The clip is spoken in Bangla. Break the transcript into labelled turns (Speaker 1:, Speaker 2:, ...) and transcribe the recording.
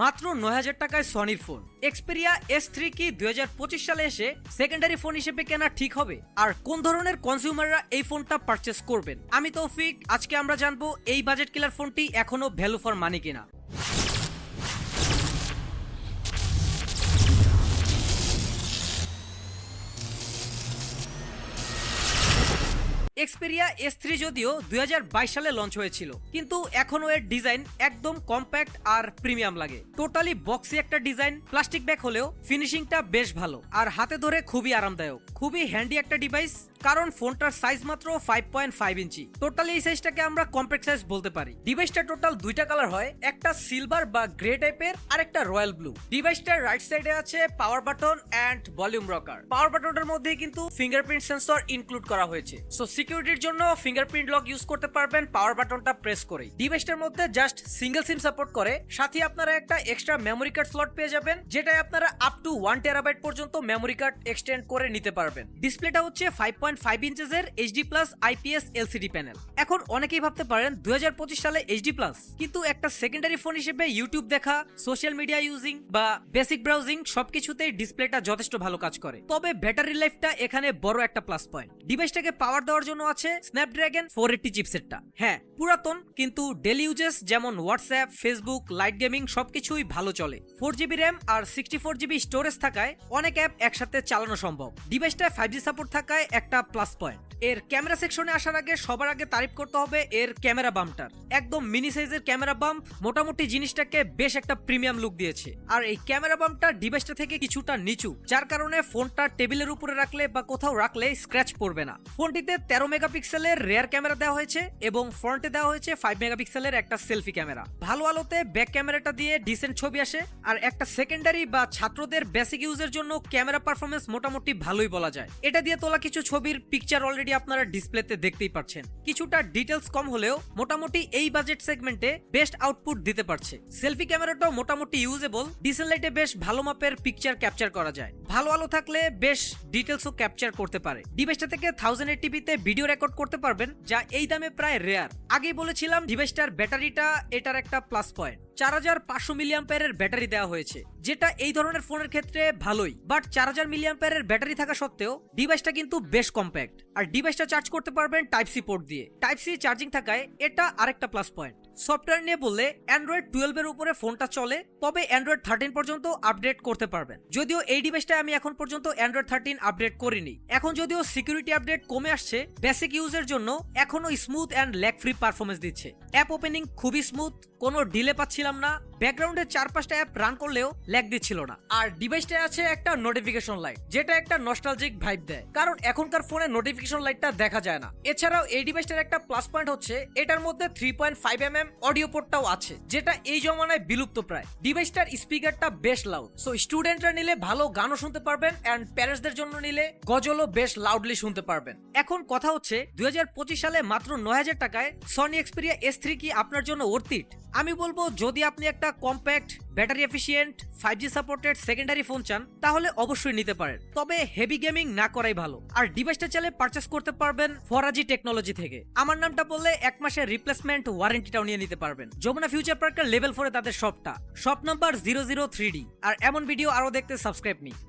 Speaker 1: মাত্র নয় হাজার টাকায় সনির ফোন। এক্সপেরিয়া এস থ্রি কি দুই হাজার পঁচিশ সালে এসে সেকেন্ডারি ফোন হিসেবে কেনা ঠিক হবে? আর কোন ধরনের কনজিউমাররা এই ফোনটা পারচেস করবেন? আমি তৌফিক, আজকে আমরা জানব এই বাজেট কিলার ফোনটি এখনও ভ্যালু ফর মানি কিনা। এক্সপেরিয়া এস থ্রি যদিও দুই হাজার বাইশ সালে লঞ্চ হয়েছিল, কিন্তু এখনও এর ডিজাইন একদম কম্প্যাক্ট আর প্রিমিয়াম লাগে। টোটালি বক্সি একটা ডিজাইন প্লাস্টিক ব্যাগ হলেও ফিনিশিংটা বেশ ভালো, আর হাতে ধরে খুবই আরামদায়ক, খুবই হ্যান্ডি একটা ডিভাইস কারণ ফোনটার সাইজ মাত্র five point five inch. Totally এই সাইজটাকে আমরা কম্প্যাক্ট সাইজ বলতে পারি। ডিভাইসটা টোটাল দুইটা কালার হয়, একটা সিলভার বা গ্রে টাইপের আর একটা রয়্যাল ব্লু ডিভাইসটার রাইট সাইডে আছে power button and volume rocker power বাটনটার মধ্যে কিন্তু ফিঙ্গারপ্রিন্ট সেন্সর ইনক্লুড করা হয়েছে। সো সিকিউরিটির জন্য ফিঙ্গারপ্রিন্ট লক ইউজ করতে পারবেন পাওয়ার বাটনটা প্রেস করেই। ডিভাইসটার মধ্যে জাস্ট সিঙ্গেল সিম সাপোর্ট করে, সাথে আপনারা একটা এক্সট্রা মেমোরি কার্ড স্লট পেয়ে যাবেন যেটাই আপনারা আপ টু ওয়ান টেরাবাইট পর্যন্ত মেমোরি কার্ড এক্সটেন্ড করে নিতে পারবেন। ডিসপ্লেটা হচ্ছে five point five ইঞ্চেসের HD plus IPS LCD panel এখন অনেকেই ভাবতে পারেন, দুই হাজার পঁচিশ সালে এইচডি প্লাস কিন্তু একটা সেকেন্ডারি ফোন হিসেবে ইউটিউব দেখা সোশ্যাল মিডিয়া ইউজিং বা বেসিক ব্রাউজিং সবকিছুতেই ডিসপ্লেটা যথেষ্ট ভালো কাজ করে। তবে ব্যাটারি লাইফটা এখানে বড় একটা প্লাস পয়েন্ট ডিভাইসটাকে পাওয়ার দেওয়ার জন্য আছে স্ন্যাপড্রাগন ফোর এইটটি চিপসেটটা হ্যাঁ পুরাতন কিন্তু ডেলি ইউজেস যেমন হোয়াটসঅ্যাপ ফেসবুক লাইট গেমিং সবকিছুই ভালো চলে। ফোর জিবি র্যাম আর সিক্সটি ফোর জিবি স্টোরেজ থাকায় অনেক অ্যাপ একসাথে চালানো সম্ভব। ডিভাইসটা ফাইভ জি সাপোর্ট থাকায় একটা প্লাস পয়েন্ট এর ক্যামেরা সেকশনে আসার আগে সবার আগে তারিফ করতে হবে এর ক্যামেরা বাম্পটার একদম মিনি সাইজের ক্যামেরা বাম্প মোটামুটি জিনিসটাকে বেশ একটা প্রিমিয়াম লুক দিয়েছে। আর এই ক্যামেরা বাম্পটা ডিভাইসটা থেকে কিছুটা নিচু, যার কারণে ফোনটা টেবিলের উপরে রাখলে বা কোথাও রাখলে স্ক্র্যাচ পড়বে না। ফোনটিতে তেরো মেগাপিক্সেলের রেয়ার ক্যামেরা দেওয়া হয়েছে এবং ফ্রন্টে দেওয়া হয়েছে ফাইভ মেগাপিক্সেলের একটা সেলফি ক্যামেরা। ভালো আলোতে ব্যাক ক্যামেরাটা দিয়ে ডিসেন্ট ছবি আসে, আর একটা সেকেন্ডারি বা ছাত্রদের বেসিক ইউজের জন্য ক্যামেরা পারফরমেন্স মোটামুটি ভালোই বলা যায়। এটা দিয়ে তোলা কিছু ছবির পিকচার অলরেডি আপনারা ডিসপ্লেতে দেখতেই পাচ্ছেন। কিছুটা ডিটেলস কম হলেও মোটামুটি এই বাজেট সেগমেন্টে বেস্ট আউটপুট দিতে পারছে। সেলফি ক্যামেরাটাও মোটামুটি ইউজেবল ডিসেল লাইটে বেশ ভালো মাপের পিকচার ক্যাপচার করা যায়। ভালো আলো থাকলে বেশ ডিটেলসও ক্যাপচার করতে পারে। ডিভাইসটা থেকে থাউজেন্ড টিভিতে ভিডিও রেকর্ড করতে পারবেন, যা এই দামে প্রায় রেয়ার আগেই বলেছিলাম ডিভাইসটার ব্যাটারিটা এটার একটা প্লাস পয়েন্ট চার হাজার পাঁচশো মিলিয়াম্পেয়ারের ব্যাটারি দেওয়া হয়েছে, যেটা এই ধরনের ফোনের ক্ষেত্রে ভালোই। বাট চার হাজার মিলিয়াম্পেয়ারের ব্যাটারি থাকা সত্ত্বেও ডিভাইসটা কিন্তু বেশ কম্প্যাক্ট। আর ডিভাইসটা চার্জ করতে পারবেন টাইপ সি পোর্ট দিয়ে। টাইপ সি চার্জিং থাকায় এটা আরেকটা প্লাস পয়েন্ট সফটওয়্যার নিয়ে বললে অ্যান্ড্রয়েড টুয়েলভ এর উপরে ফোনটা চলে, তবে অ্যান্ড্রয়েড থার্টিন পর্যন্ত আপডেট করতে পারবেন। যদিও এই ডিভাইসটা আমি এখন পর্যন্ত অ্যান্ড্রয়েড থার্টিন আপডেট করিনি। এখন যদিও সিকিউরিটি আপডেট কমে আসছে বেসিক ইউজের জন্য এখনও smooth and lag free performance দিচ্ছে। অ্যাপ ওপেনিং খুবই স্মুথ কোনো ডিলে পাচ্ছিলাম না ব্যাকগ্রাউন্ডে চার পাঁচটা অ্যাপ রান করলেও ল্যাগ দিচ্ছিল না। আর ডিভাইসটা আছে একটা নোটিফিকেশন লাইট যেটা একটা নস্টালজিক ভাইব দেয়। কারণ এখনকার ফোনে নোটিফিকেশন লাইটটা দেখা যায় না। এছাড়াও এই ডিভাইসটার একটা প্লাস পয়েন্ট হচ্ছে, এটার মধ্যে three point five M M audio পোর্টটাও আছে, যেটা এই জমানায় বিলুপ্ত প্রায়। ডিভাইসটার স্পিকারটা বেশ লাউড সো স্টুডেন্টরা নিলে ভালো গানও শুনতে পারবেন অ্যান্ড প্যারেন্টসদের জন্য নিলে গজলও বেশ লাউডলি শুনতে পারবেন। এখন কথা হচ্ছে, দুই হাজার পঁচিশ সালে মাত্র নয় হাজার টাকায় সনি এক্সপেরিয়া এস থ্রি কি আপনার জন্য অর্থিট আমি বলব, যদি আপনি একটা compact battery efficient five G supported secondary phone চান, তাহলে অবশ্যই নিতে পারেন। তবে হেভি গেমিং না করাই ভালো। আর ডিভাইসটা চাইলে পারচেস করতে পারবেন ফরাজি টেকনোলজি থেকে। আমার নামটা বললে এক মাসের রিপ্লেসমেন্ট ওয়ারেন্টিটাও নিয়ে নিতে পারবেন। যমুনা ফিউচার পার্কের লেভেল ফোরে তাদের শপটা shop number zero zero three D আর এমন ভিডিও আরও দেখতে সাবস্ক্রাইব নি।